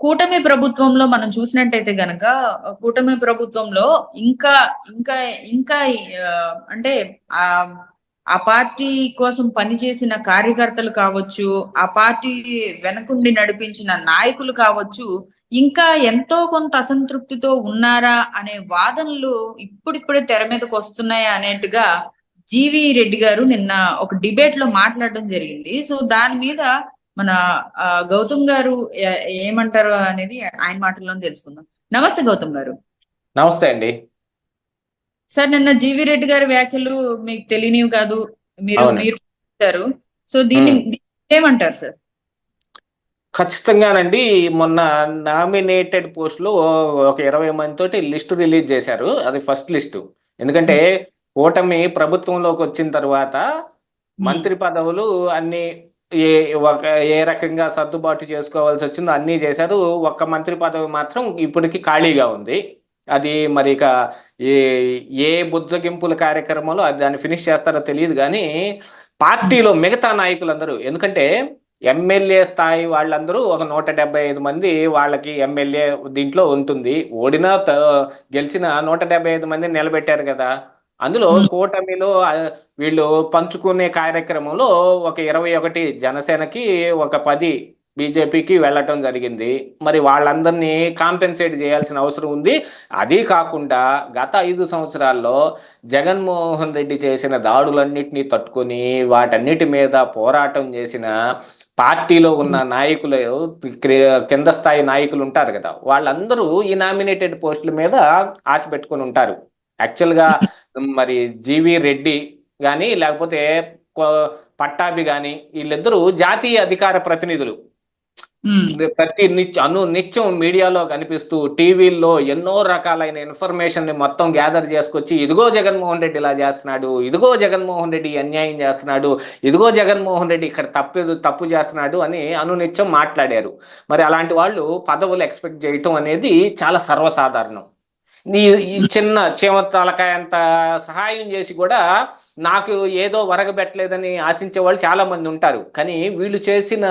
కూటమి ప్రభుత్వంలో మనం చూసినట్టయితే గనక కూటమి ప్రభుత్వంలో ఇంకా ఇంకా ఇంకా అంటే ఆ ఆ పార్టీ కోసం పనిచేసిన కార్యకర్తలు కావచ్చు ఆ పార్టీ వెనకుండి నడిపించిన నాయకులు కావచ్చు ఇంకా ఎంతో కొంత అసంతృప్తితో ఉన్నారా అనే వాదనలు ఇప్పుడిప్పుడే తెర మీదకి వస్తున్నాయా అనేట్టుగా జీవి రెడ్డి గారు నిన్న ఒక డిబేట్లో మాట్లాడడం జరిగింది. సో దాని మీద మన గౌతమ్ గారు ఏమంటారు అనేది ఆయన మాటల్లో తెలుసుకుందాం. నమస్తే గౌతమ్ గారు. నమస్తే అండి. సార్ నిన్న జీవి రెడ్డి గారి వ్యాఖ్యలు మీకు తెలియనివి కాదు మీరు. మీరు సో దీన్ని ఏమంటారు సార్? ఖచ్చితంగానండి మొన్న నామినేటెడ్ పోస్టులు ఒక ఇరవై మంది తోటి లిస్ట్ రిలీజ్ చేశారు అది ఫస్ట్ లిస్టు. ఎందుకంటే కూటమి ప్రభుత్వంలోకి వచ్చిన తర్వాత మంత్రి పదవులు అన్ని ఏ ఒక ఏ రకంగా సర్దుబాటు చేసుకోవాల్సి వచ్చిందో అన్నీ చేశారు. ఒక్క మంత్రి పదవి మాత్రం ఇప్పటికి ఖాళీగా ఉంది. అది మరి ఇక ఏ ఏ బుజ్జగింపుల కార్యక్రమంలో అది దాన్ని ఫినిష్ చేస్తారో తెలియదు కానీ పార్టీలో మిగతా నాయకులందరూ ఎందుకంటే ఎమ్మెల్యే స్థాయి వాళ్ళందరూ ఒక నూట డెబ్బై ఐదు మంది వాళ్ళకి ఎమ్మెల్యే దీంట్లో ఉంటుంది. ఓడినా త- గెలిచిన నూట డెబ్బై ఐదు మంది నిలబెట్టారు కదా. అందులో. కూటమిలో వీళ్ళు పంచుకునే కార్యక్రమంలో ఒక ఇరవై ఒకటి జనసేనకి ఒక పది బీజేపీకి వెళ్ళటం జరిగింది. మరి వాళ్ళందరినీ కాంపెన్సేట్ చేయాల్సిన అవసరం ఉంది. అది కాకుండా గత ఐదు సంవత్సరాల్లో జగన్మోహన్ రెడ్డి చేసిన దాడులన్నిటినీ తట్టుకొని వాటన్నిటి మీద పోరాటం చేసిన పార్టీలో ఉన్న నాయకులు కింద స్థాయి నాయకులు ఉంటారు కదా. వాళ్ళందరూ ఈ నామినేటెడ్ పోస్టుల మీద ఆశ పెట్టుకొని ఉంటారు. యాక్చువల్గా మరి జీవి రెడ్డి కానీ లేకపోతే పట్టాభి కానీ వీళ్ళిద్దరూ జాతీయ అధికార ప్రతినిధులు. ప్రతి నిత్యం అను నిత్యం మీడియాలో కనిపిస్తూ టీవీల్లో ఎన్నో రకాలైన ఇన్ఫర్మేషన్ని మొత్తం గ్యాదర్ చేసుకొచ్చి ఇదిగో జగన్మోహన్ రెడ్డి ఇలా చేస్తున్నాడు ఇదిగో జగన్మోహన్ రెడ్డి అన్యాయం చేస్తున్నాడు ఇదిగో జగన్మోహన్ రెడ్డి ఇక్కడ తప్పు తప్పు చేస్తున్నాడు అని అనునిత్యం మాట్లాడారు. మరి అలాంటి వాళ్ళు పదవులు ఎక్స్పెక్ట్ చేయటం అనేది చాలా సర్వసాధారణం. నీ ఈ చిన్న చీమ తలకాయంత సహాయం చేసి కూడా నాకు ఏదో వరగబెట్టలేదని ఆశించే వాళ్ళు చాలా మంది ఉంటారు. కానీ వీళ్ళు చేసిన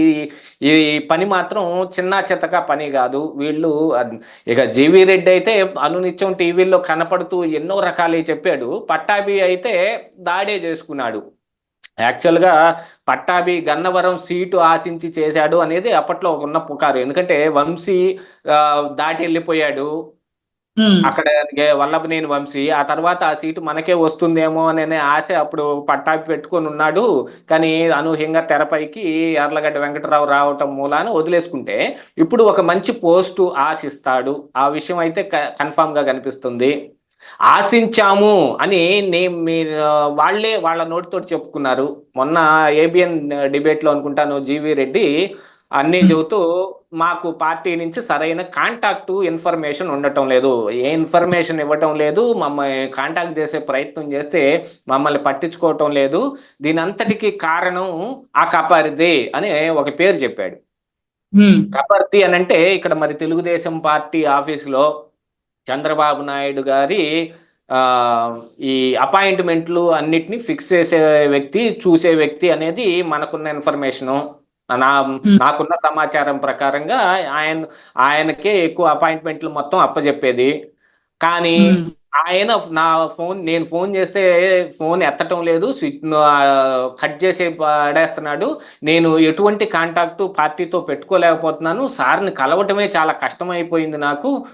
ఈ ఈ పని మాత్రం చిన్న చితక పని కాదు. వీళ్ళు ఇక జీవి రెడ్డి అయితే అనునిత్యం టీవీల్లో కనపడుతూ ఎన్నో రకాలే చెప్పాడు. పట్టాభి అయితే దాడే చేసుకున్నాడు. యాక్చువల్గా పట్టాభి గన్నవరం సీటు ఆశించి చేశాడు అనేది అప్పట్లో ఉన్న పుకారు. ఎందుకంటే వంశీ దాటి వెళ్ళిపోయాడు. అక్కడ వల్లభనేని వంశీ ఆ తర్వాత ఆ సీటు మనకే వస్తుందేమో అనే ఆశ అప్పుడు పట్టాపి పెట్టుకొని ఉన్నాడు. కానీ అనూహ్యంగా తెరపైకి ఎర్లగడ్డ వెంకటరావు రావటం మూలాన వదిలేసుకుంటే ఇప్పుడు ఒక మంచి పోస్టు ఆశిస్తాడు. ఆ విషయం అయితే కన్ఫామ్గా కనిపిస్తుంది. ఆశించాము అని నేను మీరు వాళ్ళే వాళ్ళ నోటితో చెప్పుకున్నారు. మొన్న ఏబిఎన్ డిబేట్లో అనుకుంటాను జీవి రెడ్డి అన్నీ చెబుతూ మాకు పార్టీ నుంచి సరైన కాంటాక్ట్ ఇన్ఫర్మేషన్ ఉండటం లేదు. ఏ ఇన్ఫర్మేషన్ ఇవ్వటం లేదు. మమ్మల్ని కాంటాక్ట్ చేసే ప్రయత్నం చేస్తే మమ్మల్ని పట్టించుకోవటం లేదు. దీని అంతటికి కారణం ఆ కపారిదే అని ఒక పేరు చెప్పాడు. కపర్తి అని అంటే ఇక్కడ మరి తెలుగుదేశం పార్టీ ఆఫీసులో చంద్రబాబు నాయుడు గారి ఆ, ఈ అపాయింట్మెంట్లు అన్నిటిని ఫిక్స్ చేసే వ్యక్తి చూసే వ్యక్తి అనేది మనకున్న ఇన్ఫర్మేషను నా నాకున్న సమాచారం ప్రకారంగా ఆయన ఆయనకే ఎక్కువ అపాయింట్మెంట్లు మొత్తం అప్పచెప్పేది కానీ ఆయన నా ఫోన్ నేను ఫోన్ చేస్తే ఫోన్ ఎత్తటం లేదు స్విచ్ కట్ చేసి పడేస్తున్నాడు. నేను ఎటువంటి కాంటాక్ట్ పార్టీతో పెట్టుకోలేకపోతున్నాను. సార్ని కలవటమే చాలా కష్టమైపోయింది నాకు.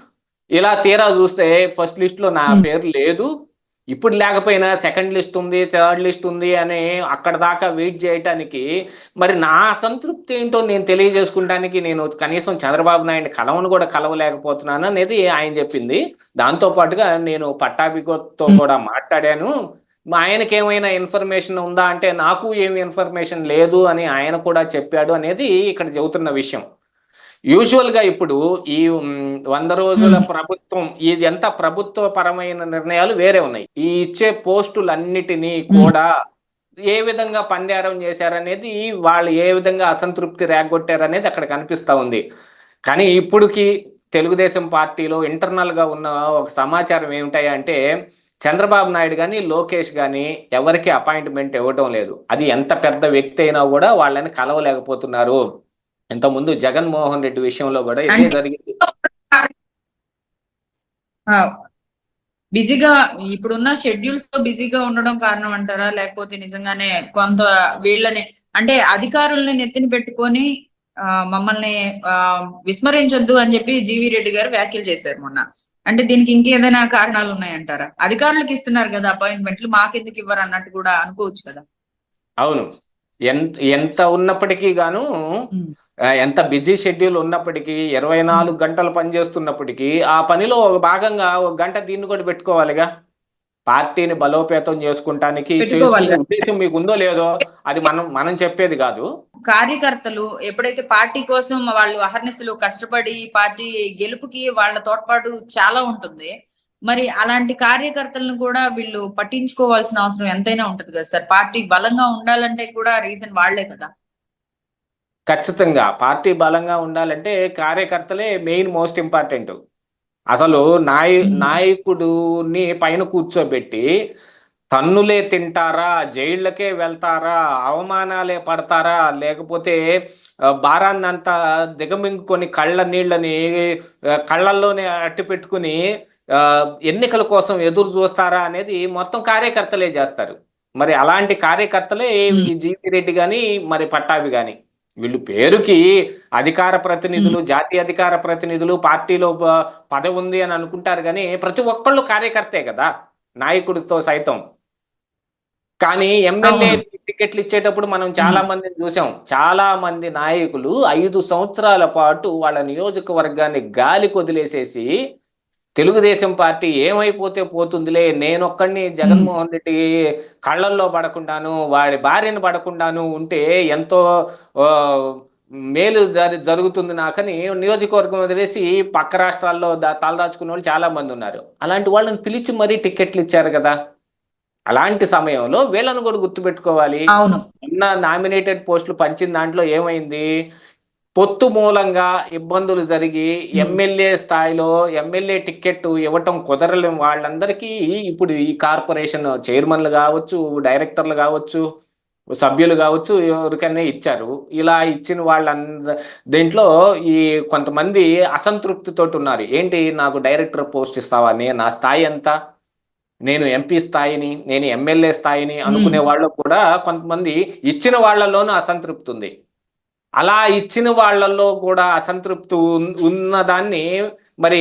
ఇలా తీరా చూస్తే ఫస్ట్ లిస్ట్లో నా. పేరు లేదు. ఇప్పుడు లేకపోయినా సెకండ్ లిస్ట్ ఉంది థర్డ్ లిస్ట్ ఉంది అని అక్కడ దాకా వెయిట్ చేయటానికి మరి నా అసంతృప్తి ఏంటో నేను తెలియజేసుకుంటానికి నేను కనీసం చంద్రబాబు నాయుడు కలవను కూడా కలవలేకపోతున్నాను అనేది ఆయన చెప్పింది. దాంతో పాటుగా నేను పట్టాభితో కూడా మాట్లాడాను. ఆయనకి ఏమైనా ఇన్ఫర్మేషన్ ఉందా అంటే నాకు ఏమి ఇన్ఫర్మేషన్ లేదు అని ఆయన కూడా చెప్పాడు అనేది ఇక్కడ చెబుతున్న విషయం. యూజువల్గా ఇప్పుడు ఈ వంద రోజుల. ప్రభుత్వం ఇది ఎంత ప్రభుత్వ పరమైన నిర్ణయాలు వేరే ఉన్నాయి. ఈ ఇచ్చే పోస్టులన్నిటినీ కూడా ఏ విధంగా పందేరం చేశారనేది వాళ్ళు ఏ విధంగా అసంతృప్తి రేగొట్టారనేది అక్కడ కనిపిస్తా ఉంది. కానీ ఇప్పుడుకి తెలుగుదేశం పార్టీలో ఇంటర్నల్గా ఉన్న ఒక సమాచారం ఏమిటాయి అంటే చంద్రబాబు నాయుడు కానీ లోకేష్ కానీ ఎవరికి అపాయింట్మెంట్ ఇవ్వటం లేదు. అది ఎంత పెద్ద వ్యక్తి అయినా కూడా వాళ్ళని కలవలేకపోతున్నారు. ఇంత ముందు జగన్మోహన్ రెడ్డి విషయంలో కూడా ఇదే జరిగింది. బిజీగా ఇప్పుడున్న షెడ్యూల్స్తో బిజీగా ఉండడం కారణం అంటారా? లేకపోతే నిజంగానే కొంత వీళ్ళని అంటే అధికారుల్ని నెత్తిన పెట్టుకొని మమ్మల్ని విస్మరించొద్దు అని చెప్పి జీవి రెడ్డి గారు వ్యాఖ్యలు చేశారు మొన్న. అంటే దీనికి ఇంకేదైనా కారణాలు ఉన్నాయంటారా? అధికారులకు ఇస్తున్నారు కదా అపాయింట్మెంట్లు మాకెందుకు ఇవ్వరు అన్నట్టు కూడా అనుకోవచ్చు కదా. అవును. ఎంత ఎంత ఉన్నప్పటికీ గాను ఎంత బిజీ షెడ్యూల్ ఉన్నప్పటికీ ఇరవై నాలుగు గంటలు పనిచేస్తున్నప్పటికీ ఆ పనిలో ఒక భాగంగా ఒక గంట దీన్ని కూడా పెట్టుకోవాలిగా? పార్టీని బలోపేతం చేసుకుంటానికి ఉద్దేశం మీకు ఉందో లేదో అది మనం మనం చెప్పేది కాదు. కార్యకర్తలు ఎప్పుడైతే పార్టీ కోసం వాళ్ళు అహర్నిశలు కష్టపడి పార్టీ గెలుపుకి వాళ్ళ తోడ్పాటు చాలా ఉంటుంది. మరి అలాంటి కార్యకర్తలను కూడా వీళ్ళు పట్టించుకోవాల్సిన అవసరం ఎంతైనా ఉంటుంది కదా సార్? పార్టీ బలంగా ఉండాలంటే కూడా రీజన్ వాళ్ళే కదా. ఖచ్చితంగా పార్టీ బలంగా ఉండాలంటే కార్యకర్తలే మెయిన్ మోస్ట్ ఇంపార్టెంట్. అసలు నాయ. నాయకుడిని పైన కూర్చోబెట్టి తన్నులే తింటారా జైళ్ళకే వెళ్తారా అవమానాలే పడతారా లేకపోతే భారాన్నంతా దిగమింగుకొని కళ్ళ నీళ్ళని కళ్ళల్లోనే అట్టి పెట్టుకుని ఎన్నికల కోసం ఎదురు చూస్తారా అనేది మొత్తం కార్యకర్తలే చేస్తారు. మరి అలాంటి కార్యకర్తలే జీపీ రెడ్డి గాని మరి పట్టాభి గాని. వీళ్ళు పేరుకి అధికార ప్రతినిధులు జాతీయ అధికార ప్రతినిధులు పార్టీలో పదవి ఉంది అని అనుకుంటారు కానీ ప్రతి ఒక్కళ్ళు కార్యకర్తే కదా నాయకుడితో సైతం. కానీ ఎమ్మెల్యే టికెట్లు ఇచ్చేటప్పుడు మనం చాలా మందిని చూసాం. చాలా మంది నాయకులు ఐదు సంవత్సరాల పాటు వాళ్ళ నియోజకవర్గాన్ని గాలి కొదిలేసేసి తెలుగుదేశం పార్టీ ఏమైపోతే పోతుందిలే? నేనొక్కడిని జగన్మోహన్ రెడ్డి కళ్ళల్లో పడకుండాను వాడి భార్యను పడకుండాను ఉంటే ఎంతో మేలు జరి- జరుగుతుంది నాకని నియోజకవర్గం వదిలేసి పక్క రాష్ట్రాల్లో దా తలదాచుకున్న వాళ్ళు చాలా మంది ఉన్నారు. అలాంటి వాళ్ళని పిలిచి మరీ టికెట్లు ఇచ్చారు కదా? అలాంటి సమయంలో వీళ్ళను కూడా గుర్తుపెట్టుకోవాలి. అవును. ఉన్న నామినేటెడ్ పోస్టులు పంచిన దాంట్లో ఏమైంది? పొత్తు మూలంగా ఇబ్బందులు జరిగి ఎమ్మెల్యే స్థాయిలో ఎమ్మెల్యే టికెట్ ఇవ్వటం కుదరలేం వాళ్ళందరికీ ఇప్పుడు ఈ కార్పొరేషన్ చైర్మన్లు కావచ్చు డైరెక్టర్లు కావచ్చు సభ్యులు కావచ్చు ఎవరికైనా ఇచ్చారు. ఇలా ఇచ్చిన వాళ్ళంద దీంట్లో ఈ కొంతమంది అసంతృప్తితోటి ఉన్నారు. ఏంటి నాకు డైరెక్టర్ పోస్ట్ ఇస్తావా? నేను నా స్థాయి ఎంత? నేను ఎంపీ స్థాయిని నేను ఎమ్మెల్యే స్థాయిని అనుకునే వాళ్ళు కూడా కొంతమంది ఇచ్చిన వాళ్ళలోనూ అసంతృప్తి ఉంది. అలా ఇచ్చిన వాళ్ళల్లో కూడా అసంతృప్తి ఉన్- ఉన్నదాన్ని మరి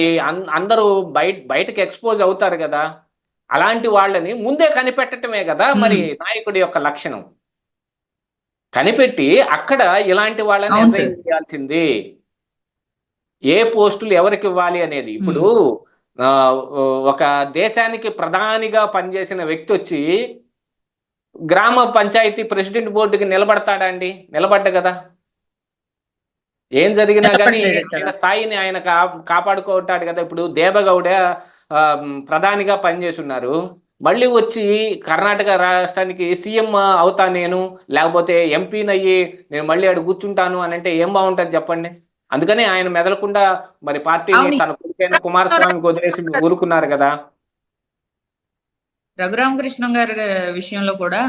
అందరూ బయట బయటకు ఎక్స్పోజ్ అవుతారు కదా. అలాంటి వాళ్ళని ముందే కనిపెట్టటమే కదా మరి నాయకుడి యొక్క లక్షణం. కనిపెట్టి అక్కడ ఇలాంటి వాళ్ళని చేయాల్సింది ఏ పోస్టులు ఎవరికి ఇవ్వాలి అనేది. ఇప్పుడు ఒక దేశానికి ప్రధానిగా పనిచేసిన వ్యక్తి వచ్చి గ్రామ పంచాయతీ ప్రెసిడెంట్ బోర్డుకి నిలబడతాడా అండి? నిలబడ్డ కదా. ఏం జరిగినా కానీ స్థాయిని ఆయన కాపాడుకుంటాడు కదా ఇప్పుడు దేవగౌడ ప్రధానిగా పనిచేసి ఉన్నారు మళ్ళీ వచ్చి కర్ణాటక రాష్ట్రానికి సీఎం అవుతా నేను లేకపోతే ఎంపీనయ్యి నేను మళ్ళీ అక్కడ కూర్చుంటాను అని అంటే ఏం బాగుంటుంది చెప్పండి అందుకని ఆయన మెదలకుండా మరి పార్టీని అవును. తన కొడుకైన కుమారస్వామికి వదిలేసి ఊరుకున్నారు కదా రఘురామకృష్ణ గారి విషయంలో కూడా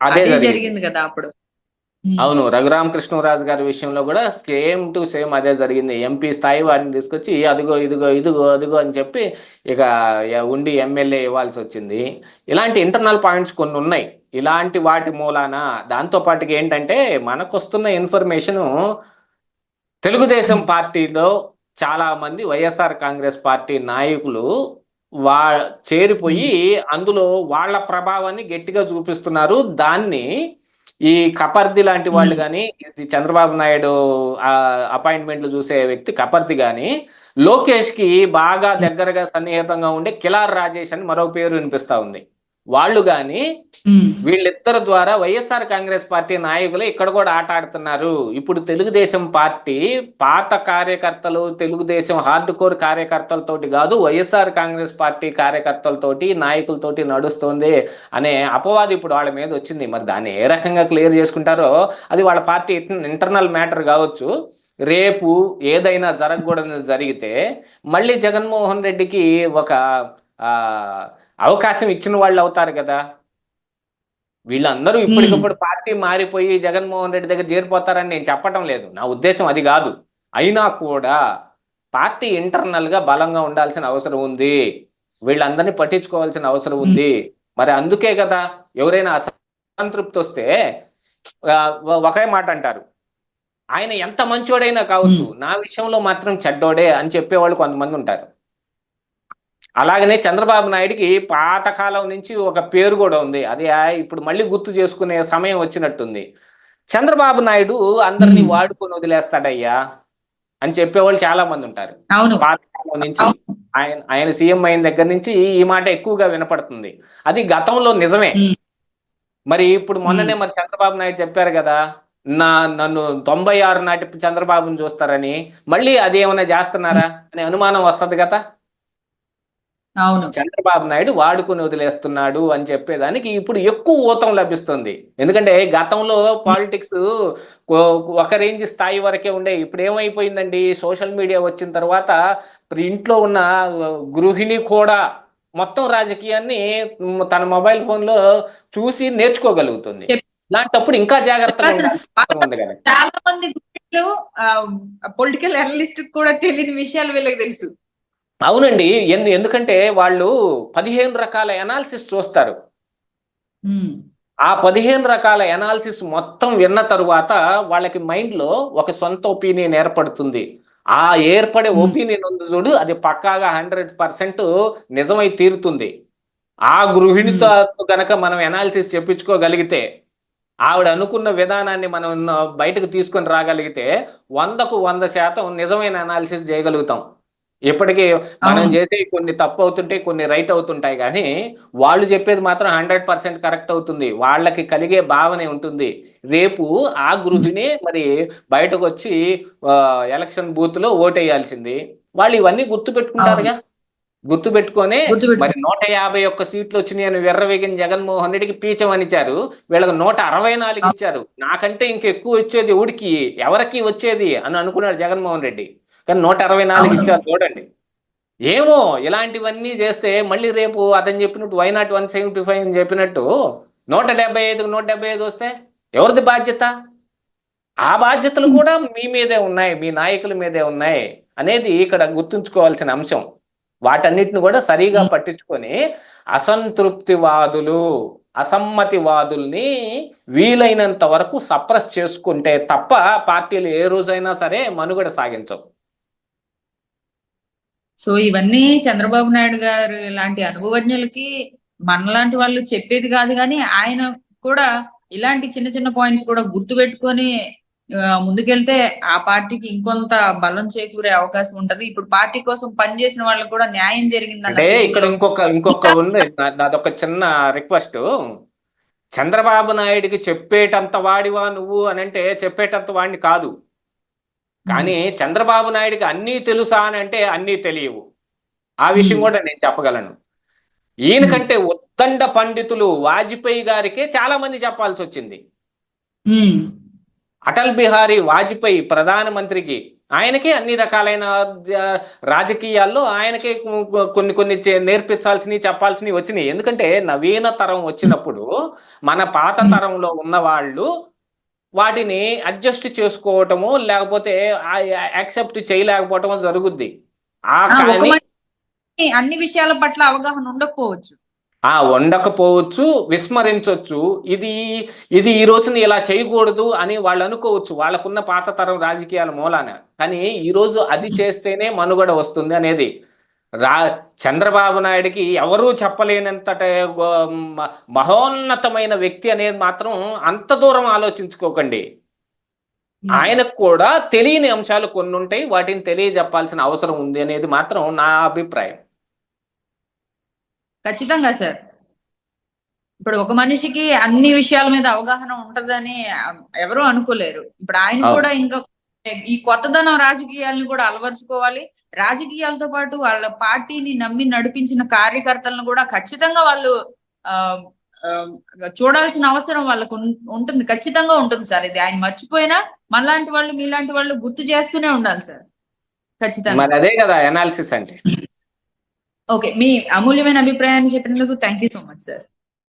అదే జరిగింది. కదా అప్పుడు. అవును రఘురామకృష్ణరాజు గారి విషయంలో కూడా సేమ్ టు సేమ్ అదే జరిగింది. ఎంపీ స్థాయి వాడిని తీసుకొచ్చి అదిగో ఇదిగో ఇదిగో అదిగో అని చెప్పి ఇక ఉండి ఎమ్మెల్యే ఇవ్వాల్సి వచ్చింది. ఇలాంటి ఇంటర్నల్ పాయింట్స్ కొన్ని ఉన్నాయి. ఇలాంటి వాటి మూలాన దాంతో పాటుగా ఏంటంటే మనకు వస్తున్న ఇన్ఫర్మేషన్ తెలుగుదేశం పార్టీలో చాలా మంది వైఎస్ఆర్ కాంగ్రెస్ పార్టీ నాయకులు వా చేరిపోయి అందులో వాళ్ళ ప్రభావాన్ని గట్టిగా చూపిస్తున్నారు. దాన్ని ఈ కపర్ది లాంటి వాళ్ళు. కానీ చంద్రబాబు నాయుడు ఆ అపాయింట్మెంట్లు చూసే వ్యక్తి కపర్ది కానీ లోకేష్కి బాగా దగ్గరగా సన్నిహితంగా ఉండే కిలార్ రాజేష్ అని మరో పేరు వినిపిస్తా ఉంది వాళ్ళు ఉమ్. వీళ్ళిద్దరి ద్వారా వైఎస్ఆర్ కాంగ్రెస్ పార్టీ నాయకులు ఇక్కడ కూడా ఆట ఆడుతున్నారు. ఇప్పుడు తెలుగుదేశం పార్టీ పాత కార్యకర్తలు తెలుగుదేశం హార్డ్ కోర్ కార్యకర్తలతోటి కాదు వైఎస్ఆర్ కాంగ్రెస్ పార్టీ కార్యకర్తలతోటి నాయకులతోటి నడుస్తుంది అనే అపవాదం ఇప్పుడు వాళ్ళ మీద వచ్చింది. మరి దాన్ని ఏ రకంగా క్లియర్ చేసుకుంటారో అది వాళ్ళ పార్టీ ఇంటర్నల్ మ్యాటర్ కావచ్చు. రేపు ఏదైనా జరగకూడదు జరిగితే మళ్ళీ జగన్మోహన్ రెడ్డికి ఒక ఆ, అవకాశం ఇచ్చిన వాళ్ళు అవుతారు కదా. వీళ్ళందరూ ఇప్పటికప్పుడు పార్టీ మారిపోయి జగన్మోహన్ రెడ్డి దగ్గర చేరిపోతారని నేను చెప్పటం లేదు. నా ఉద్దేశం అది కాదు. అయినా కూడా పార్టీ ఇంటర్నల్గా బలంగా ఉండాల్సిన అవసరం ఉంది. వీళ్ళందరినీ పట్టించుకోవాల్సిన అవసరం ఉంది. మరి అందుకే కదా ఎవరైనా అసంతృప్తి వస్తే ఒకే మాట అంటారు. ఆయన ఎంత మంచోడైనా కావచ్చు నా విషయంలో మాత్రం చెడ్డోడే అని చెప్పేవాళ్ళు కొంతమంది ఉంటారు. అలాగనే చంద్రబాబు నాయుడికి పాతకాలం నుంచి ఒక పేరు కూడా ఉంది. అది ఇప్పుడు మళ్ళీ గుర్తు చేసుకునే సమయం వచ్చినట్టుంది. చంద్రబాబు నాయుడు అందరినీ. వాడుకొని వదిలేస్తాడయ్యా అని చెప్పేవాళ్ళు చాలా మంది ఉంటారు పాతకాలం నుంచి. ఆయన ఆయన సీఎం అయిన దగ్గర నుంచి ఈ మాట ఎక్కువగా వినపడుతుంది. అది గతంలో నిజమే. మరి ఇప్పుడు మొన్ననే మరి చంద్రబాబు నాయుడు చెప్పారు కదా నా నన్ను తొంభై ఆరు నాటి చంద్రబాబుని చూస్తారని మళ్ళీ అది ఏమైనా చేస్తున్నారా అనే అనుమానం వస్తుంది కదా? అవును. చంద్రబాబు నాయుడు వాడుకుని వదిలేస్తున్నాడు అని చెప్పేదానికి ఇప్పుడు ఎక్కువ ఊతం లభిస్తుంది. ఎందుకంటే గతంలో పాలిటిక్స్ ఒక రేంజ్ స్థాయి వరకే ఉండే. ఇప్పుడు ఏమైపోయిందండి? సోషల్ మీడియా వచ్చిన తర్వాత ఇంట్లో ఉన్న గృహిణి కూడా మొత్తం రాజకీయాన్ని తన మొబైల్ ఫోన్లో చూసి నేర్చుకోగలుగుతుంది. ఇలాంటప్పుడు ఇంకా జాగ్రత్తగా కదా చాలా మంది పొలిటికల్ అనలిస్ట్ కూడా తెలియని విషయాలు వీళ్ళకి తెలుసు. అవునండి. ఎందు ఎందుకంటే వాళ్ళు పదిహేను రకాల ఎనాలిసిస్ చూస్తారు. ఆ పదిహేను రకాల ఎనాలిసిస్ మొత్తం విన్న తరువాత వాళ్ళకి మైండ్లో ఒక సొంత ఒపీనియన్ ఏర్పడుతుంది. ఆ ఏర్పడే. ఒపీనియన్ ఉంది చూడు అది పక్కాగా హండ్రెడ్ పర్సెంట్ నిజమై తీరుతుంది. ఆ గృహిణితో గనక మనం ఎనాలిసిస్ చెప్పించుకోగలిగితే ఆవిడ అనుకున్న విధానాన్ని మనం బయటకు తీసుకొని రాగలిగితే వందకు వంద శాతం నిజమైన అనాలిసిస్ చేయగలుగుతాం. ఇప్పటికీ మనం. చేసే కొన్ని తప్పు అవుతుంటాయి కొన్ని రైట్ అవుతుంటాయి కానీ వాళ్ళు చెప్పేది మాత్రం హండ్రెడ్ పర్సెంట్ కరెక్ట్ అవుతుంది. వాళ్ళకి కలిగే భావనే ఉంటుంది. రేపు ఆ గృహిణి మరి బయటకు వచ్చి ఎలక్షన్ బూత్లో ఓటేయాల్సింది. వాళ్ళు ఇవన్నీ గుర్తు పెట్టుకుంటారుగా. గుర్తు పెట్టుకొనే మరి నూట యాభై ఒక్క సీట్లు వచ్చినాయి అని వెర్రవేగిన జగన్మోహన్ రెడ్డికి పీచం ఇచ్చారు వీళ్ళకి నూట అరవై నాలుగు ఇచ్చారు. నాకంటే ఇంకెక్కువ వచ్చేది ఊడికి ఎవరికి వచ్చేది అని అనుకున్నాడు జగన్మోహన్ రెడ్డి. కానీ నూట అరవై నాలుగు. ఇచ్చారు చూడండి. ఏమో ఇలాంటివన్నీ చేస్తే మళ్ళీ రేపు అతను చెప్పినట్టు why not one seventy five అని చెప్పినట్టు నూట డెబ్బై ఐదుకు నూట డెబ్బై ఐదు వస్తే ఎవరిది బాధ్యత? ఆ బాధ్యతలు కూడా మీ మీదే ఉన్నాయి మీ నాయకుల మీదే ఉన్నాయి అనేది ఇక్కడ గుర్తుంచుకోవాల్సిన అంశం. వాటన్నిటిని కూడా సరిగా పట్టించుకొని అసంతృప్తివాదులు అసమ్మతివాదుల్ని వీలైనంత వరకు సప్రెస్ చేసుకుంటే తప్ప పార్టీలు ఏ రోజైనా సరే మనుగడ సాగించవు. సో ఇవన్నీ చంద్రబాబు నాయుడు గారు లాంటి అనుభవజ్ఞులకి మనలాంటి వాళ్ళు చెప్పేది కాదు కానీ ఆయన కూడా ఇలాంటి చిన్న చిన్న పాయింట్స్ కూడా గుర్తు పెట్టుకొని ముందుకెళ్తే ఆ పార్టీకి ఇంకొంత బలం చేకూరే అవకాశం ఉంటది. ఇప్పుడు పార్టీ కోసం పనిచేసిన వాళ్ళకి కూడా న్యాయం జరిగిందన్న అంటే ఇక్కడ ఇంకొక ఇంకొక ఉంది. నాదొక చిన్న రిక్వెస్ట్. చంద్రబాబు నాయుడికి చెప్పేటంత వాడివా నువ్వు అని అంటే చెప్పేటంత వాడిని కాదు. కానీ చంద్రబాబు నాయుడికి అన్నీ తెలుసా అని అంటే అన్నీ తెలియవు. ఆ విషయం. కూడా నేను చెప్పగలను. ఈయనకంటే ఉత్తండ పండితులు వాజ్పేయి గారికే చాలా మంది చెప్పాల్సి వచ్చింది. అటల్ బిహారీ వాజ్పేయి ప్రధానమంత్రికి ఆయనకే అన్ని రకాలైన రాజకీయాల్లో ఆయనకే కొన్ని కొన్ని నేర్పించాల్సినవి చెప్పాల్సినవి వచ్చినాయి. ఎందుకంటే నవీన తరం వచ్చినప్పుడు మన పాత. తరంలో ఉన్న వాళ్ళు వాటిని అడ్జస్ట్ చేసుకోవటము లేకపోతే యాక్సెప్ట్ చేయలేకపోవటము జరుగుద్ది. ఆ అన్ని విషయాల పట్ల అవగాహన ఉండకపోవచ్చు. ఆ ఉండకపోవచ్చు విస్మరించవచ్చు ఇది ఇది ఈ రోజున ఇలా చేయకూడదు అని వాళ్ళు అనుకోవచ్చు. వాళ్ళకున్న పాత తరం రాజకీయాల మూలాన. కానీ ఈ రోజు అది చేస్తేనే మనుగడ వస్తుంది అనేది. రా చంద్రబాబు నాయుడికి ఎవరూ చెప్పలేనంత మహోన్నతమైన వ్యక్తి అనేది మాత్రం అంత దూరం ఆలోచించుకోకండి. ఆయనకు కూడా తెలియని అంశాలు కొన్ని ఉంటాయి వాటిని తెలియజెప్పాల్సిన అవసరం ఉంది అనేది మాత్రం నా అభిప్రాయం. ఖచ్చితంగా సార్. ఇప్పుడు ఒక మనిషికి అన్ని విషయాల మీద అవగాహన ఉంటదని ఎవరూ అనుకోలేరు. ఇప్పుడు ఆయన. కూడా ఇంకా ఈ కొత్తదనం రాజకీయాలను కూడా అలవరుచుకోవాలి రాజకీయాలతో పాటు వాళ్ళ పార్టీని నమ్మి నడిపించిన కార్యకర్తలను కూడా ఖచ్చితంగా వాళ్ళు చూడాల్సిన అవసరం వాళ్ళకు ఉంటుంది. ఖచ్చితంగా ఉంటుంది సార్. ఇది ఆయన మర్చిపోయినా మనలాంటి వాళ్ళు మీలాంటి వాళ్ళు గుర్తు చేస్తూనే ఉండాలి సార్. ఖచ్చితంగా. అదే కదా అనాలిసిస్ అంటే. ఓకే. మీ అమూల్యమైన అభిప్రాయాన్ని చెప్పినందుకు thank you so much sir